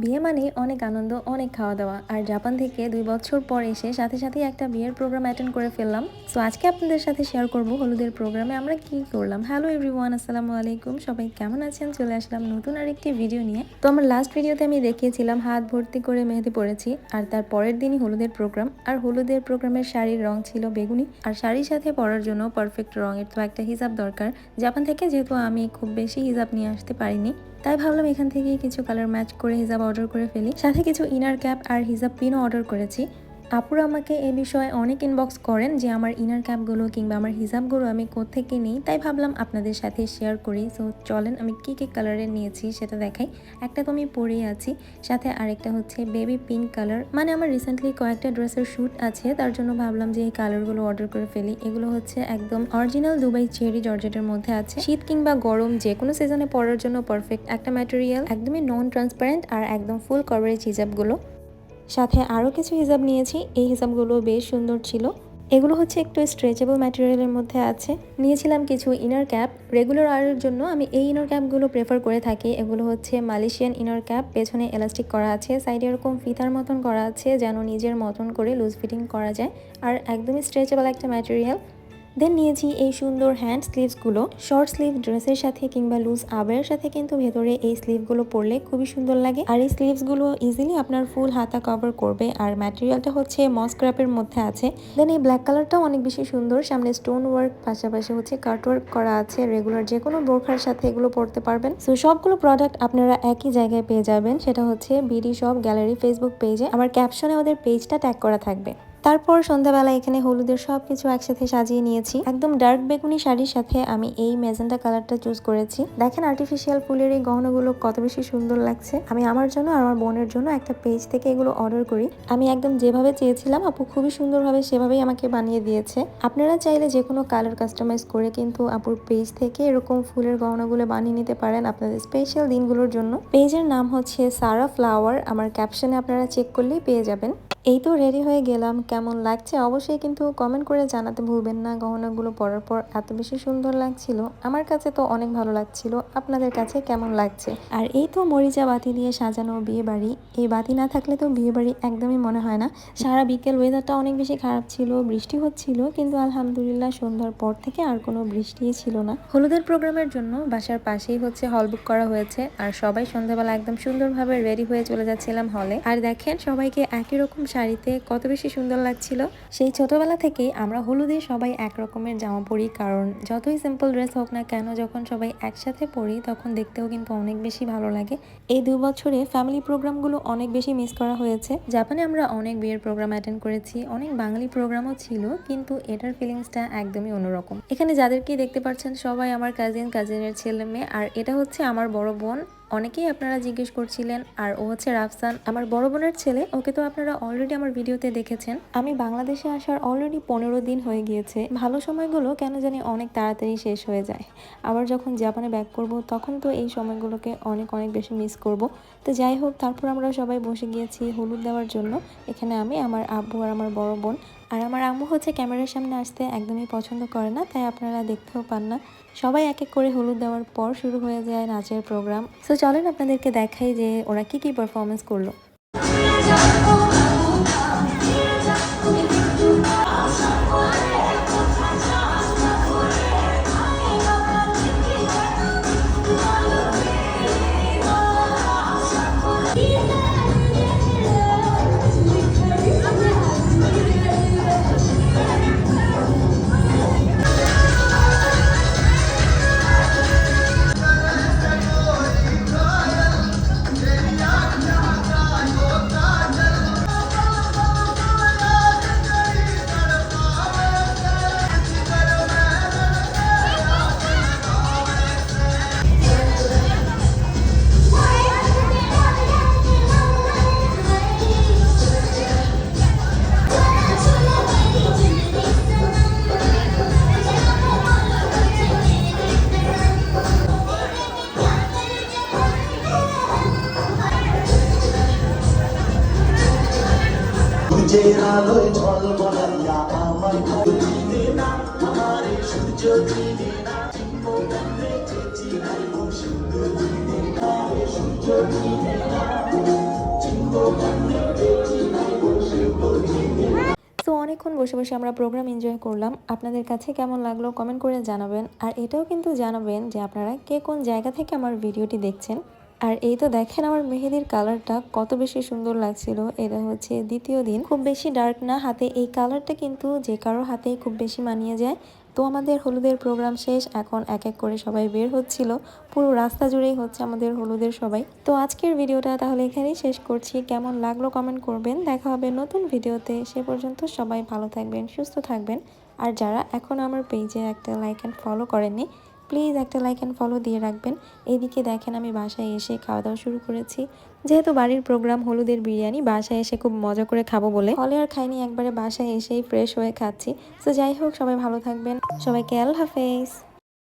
বিয়ে মানে অনেক আনন্দ, অনেক খাওয়া দাওয়া আর জাপান থেকে দুই বছর পর এসে সাথে সাথে একটা বিয়ের প্রোগ্রাম অ্যাটেন্ড করে ফেললাম। সো আজকে আপনাদের সাথে শেয়ার করব হলুদের প্রোগ্রামে আমরা কি করলাম? হ্যালো এভরিওয়ান আসসালামু আলাইকুম। সবাই কেমন আছেন? চলে আসলাম নতুন আরেকটি ভিডিও নিয়ে। তো আমার লাস্ট ভিডিওতে আমি দেখিয়েছিলাম, হাত ভর্তি করে মেহেদি পড়েছি আর তার পরের দিনই হলুদের প্রোগ্রাম আর হলুদের প্রোগ্রামের শাড়ির রং ছিল বেগুনি, আর শাড়ির সাথে পরার জন্য পারফেক্ট রঙের তো একটা হিসাব দরকার। জাপান থেকে যেহেতু আমি খুব বেশি হিসাব নিয়ে আসতে পারিনি, তাই ভাবলাম এখান থেকেই কিছু কালার ম্যাচ করে হিজাব অর্ডার করে ফেলি। সাথে কিছু ইনার ক্যাপ আর হিজাব পিনও অর্ডার করেছি। আপুরা আমাকে এ বিষয়ে অনেক ইনবক্স করেন যে আমার ইনার ক্যাপগুলো কিংবা আমার হিজাবগুলো আমি কোত্থেকে নিই। তাই ভাবলাম আপনাদের সাথে শেয়ার করি। সো চলেন আমি কী কী কালারের নিয়েছি সেটা দেখাই। একটা তো আমি পরেই আছি, সাথে আরেকটা হচ্ছে বেবি পিঙ্ক কালার মানে আমার রিসেন্টলি কয়েকটা ড্রেসের শ্যুট আছে, তার জন্য ভাবলাম যে এই কালারগুলো অর্ডার করে ফেলি। এগুলো হচ্ছে একদম অরিজিনাল দুবাই চেরি জর্জেটের মধ্যে আছে। শীত কিংবা গরম যে কোনো সিজনে পরার জন্য পারফেক্ট একটা ম্যাটেরিয়াল একদমই নন ট্রান্সপারেন্ট আর একদম ফুল কভারেজ হিজাবগুলো সাথে আরও কিছু হিজাব নিয়েছি। এই হিজাবগুলো বেশ সুন্দর ছিল। এগুলো হচ্ছে একটু স্ট্রেচেবল ম্যাটেরিয়ালের মধ্যে আছে। নিয়েছিলাম কিছু ইনার ক্যাপ রেগুলার আয়ের জন্য আমি এই ইনার ক্যাপগুলো প্রেফার করে থাকি। এগুলো হচ্ছে মালয়েশিয়ান ইনার ক্যাপ পেছনে এলাস্টিক করা আছে। সাইডে এরকম ফিতার মতন করা আছে, যেন নিজের মতন করে লুজ ফিটিং করা যায়। আর একদমই স্ট্রেচেবল একটা ম্যাটেরিয়াল দেন নিয়েছি এই সুন্দর হ্যান্ড স্লিভসগুলো শর্ট স্লিভ ড্রেসের সাথে কিংবা লুজ আবায়ের সাথে কিন্তু ভেতরে এই স্লিভগুলো পরলে খুবই সুন্দর লাগে। আর এই স্লিভসগুলো ইজিলি আপনার ফুল হাতা কভার করবে। আর ম্যাটেরিয়ালটা হচ্ছে মস্ক্রাপের মধ্যে আছে। দেন এই ব্ল্যাক কালারটাও অনেক বেশি সুন্দর। সামনে স্টোন ওয়ার্ক পাশাপাশি হচ্ছে কাট ওয়ার্ক করা আছে। রেগুলার যে কোনো বোরখার সাথে এগুলো পরতে পারবেন। সো সবগুলো প্রোডাক্ট আপনারা একই জায়গায় পেয়ে যাবেন। সেটা হচ্ছে বিডি শপ গ্যালারি ফেসবুক পেজে আমার ক্যাপশনে ওদের পেজটা ট্যাগ করা থাকবে। তারপর সন্ধ্যাবেলা এখানে হলুদের সব কিছু একসাথে সাজিয়ে নিয়েছি। একদম ডার্ক বেগুনি শাড়ির সাথে আমি এই মেজেন্টা কালারটা চুজ করেছি। দেখেন আর্টিফিশিয়াল ফুলের এই গহনাগুলো কত বেশি সুন্দর লাগছে। আমি আমার জন্য আর আমার বোনের জন্য একটা পেজ থেকে এগুলো অর্ডার করি। আমি একদম যেভাবে চেয়েছিলাম, আপু খুবই সুন্দরভাবে সেভাবেই আমাকে বানিয়ে দিয়েছে। আপনারা চাইলে যে কোনো কালার কাস্টমাইজ করে কিন্তু আপুর পেজ থেকে এরকম ফুলের গহনাগুলো বানিয়ে নিতে পারেন আপনাদের স্পেশাল দিনগুলোর জন্য। পেজের নাম হচ্ছে সারা ফ্লাওয়ার আমার ক্যাপশনে আপনারা চেক করলেই পেয়ে যাবেন। এই তো রেডি হয়ে গেলাম। কেমন লাগছে? অবশ্যই কিন্তু কমেন্ট করে জানাতে ভুলবেন না। গহনাগুলো পরার পর এত বেশি সুন্দর লাগছিল। আমার কাছে তো অনেক ভালো লাগছিল। আপনাদের কাছে কেমন লাগছে? আর এই তো মরিচা বাতি দিয়ে সাজানো বিয়ে বাড়ি এই বাতি না থাকলে তো বিয়ে বাড়ি একদমই মনে হয় না। সারা বিকেল ওয়েদারটা অনেক বেশি খারাপ ছিল, বৃষ্টি হচ্ছিল। কিন্তু আলহামদুলিল্লাহ সন্ধ্যার পর থেকে আর কোনো বৃষ্টিই ছিল না। হলুদের প্রোগ্রামের জন্য বাসার পাশেই হচ্ছে হল বুক করা হয়েছে। আর সবাই সন্ধ্যাবেলা একদম সুন্দরভাবে রেডি হয়ে চলে যাচ্ছিলাম হলে আর দেখেন সবাইকে একই রকম শাড়িতে কত বেশি সুন্দর লাগছিল। সেই ছোটবেলা থেকেই আমরা হলুদে সবাই এক রকমের জামা পরি, কারণ যতই সিম্পল ড্রেস হোক না কেন, যখন সবাই একসাথে পরি, তখন দেখতেও কিন্তু অনেক বেশি ভালো লাগে। এই দু বছরে ফ্যামিলি প্রোগ্রামগুলো অনেক বেশি মিস করা হয়েছে। জাপানে আমরা অনেক বিয়ের প্রোগ্রাম অ্যাটেন্ড করেছি, অনেক বাঙালি প্রোগ্রামও ছিল, কিন্তু এটার ফিলিংসটা একদমই অন্যরকম। এখানে যাদেরকে দেখতে পাচ্ছেন সবাই আমার কাজিন কাজিনের ছেলে মেয়ে, আর এটা হচ্ছে আমার বড় বোন অনেকেই আপনারা জিজ্ঞেস করছিলেন, আর ও হচ্ছে রাফসান, আমার বড় বোনের ছেলে, ওকে তো আপনারা অলরেডি আমার ভিডিওতে দেখেছেন। আমি বাংলাদেশে আসার অলরেডি পনেরো দিন হয়ে গিয়েছে। ভালো সময়গুলো কেন জানি অনেক তাড়াতাড়ি শেষ হয়ে যায়। আবার যখন জাপানে ব্যাক করব, তখন তো এই সময়গুলোকে অনেক অনেক বেশি মিস করব। তো যাই হোক, তারপর আমরা সবাই বসে গিয়েছি হলুদ দেওয়ার জন্য। এখানে আমি, আমার আব্বু আর আমার বড় বোন। আর আমার আম্মু হচ্ছে ক্যামেরার সামনে আসতে একদমই পছন্দ করে না, তাই আপনারা দেখতেও পান না। সবাই এক এক করে হলুদ দেওয়ার পর শুরু হয়ে যায় নাচের প্রোগ্রাম সো চলেন আপনাদেরকে দেখাই যে ওরা কি কি পারফরমেন্স করল। তো অনেকক্ষণ বসে বসে আমরা প্রোগ্রাম এনজয় করলাম। আপনাদের কাছে কেমন লাগল কমেন্ট করে জানাবেন। আর এটাও কিন্তু জানাবেন যে আপনারা কে কোন জায়গা থেকে আমার ভিডিওটি দেখছেন। আর এই তো দেখেন আমার মেহেদির কালারটা কত বেশি সুন্দর লাগছিল। এটা হচ্ছে দ্বিতীয় দিন। খুব বেশি ডার্ক না, হাতে এই কালারটা কিন্তু যে কারও হাতেই খুব বেশি মানিয়ে যায়। তো আমাদের হলুদের প্রোগ্রাম শেষ, এখন এক এক করে সবাই বের হচ্ছিল। পুরো রাস্তা জুড়েই হচ্ছে আমাদের হলুদের সবাই। তো আজকের ভিডিওটা তাহলে এখানেই শেষ করছি। কেমন লাগল কমেন্ট করবেন। দেখা হবে নতুন ভিডিওতে। সে পর্যন্ত সবাই ভালো থাকবেন, সুস্থ থাকবেন। আর যারা এখন আমার পেজে একটা লাইক অ্যান্ড ফলো করেননি প্লিজ একটা লাইক অ্যান্ড ফলো দিয়ে রাখবেন। এদিকে দেখেন আমি বাসায় এসে খাওয়া দাওয়া শুরু করেছি। যেহেতু বাড়ির প্রোগ্রাম হলুদের বিরিয়ানি, বাসায় এসে খুব মজা করে খাব বলে। হলে আর খাইনি, একবারে বাসায় এসেই ফ্রেশ হয়ে খাচ্ছি। তো যাই হোক, সবাই ভালো থাকবেন। সবাইকে আল্লাহ হাফেজ।